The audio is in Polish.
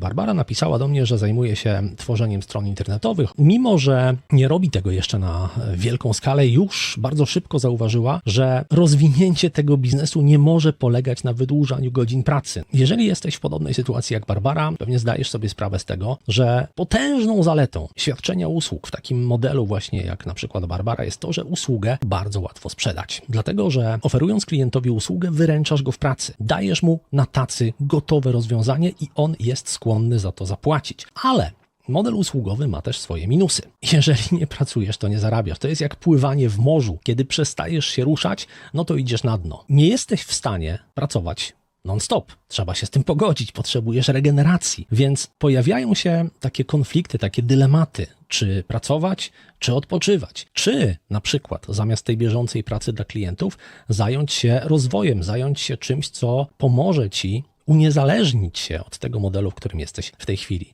Barbara napisała do mnie, że zajmuje się tworzeniem stron internetowych. Mimo, że nie robi tego jeszcze na wielką skalę, już bardzo szybko zauważyła, że rozwinięcie tego biznesu nie może polegać na wydłużaniu godzin pracy. Jeżeli jesteś w podobnej sytuacji jak Barbara, pewnie zdajesz sobie sprawę z tego, że potężną zaletą świadczenia usług w takim modelu właśnie jak na przykład Barbara jest to, że usługę bardzo łatwo sprzedać. Dlatego, że oferując klientowi usługę, wyręczasz go w pracy. Dajesz mu na tacy gotowe rozwiązanie i on jest skłonny za to zapłacić. Ale Model usługowy ma też swoje minusy. Jeżeli nie pracujesz, to nie zarabiasz. To jest jak pływanie w morzu. Kiedy przestajesz się ruszać, no to idziesz na dno. Nie jesteś w stanie pracować non-stop. Trzeba się z tym pogodzić, potrzebujesz regeneracji. Więc pojawiają się takie konflikty, takie dylematy, czy pracować, czy odpoczywać. Czy na przykład zamiast tej bieżącej pracy dla klientów zająć się rozwojem, zająć się czymś, co pomoże ci uniezależnić się od tego modelu, w którym jesteś w tej chwili.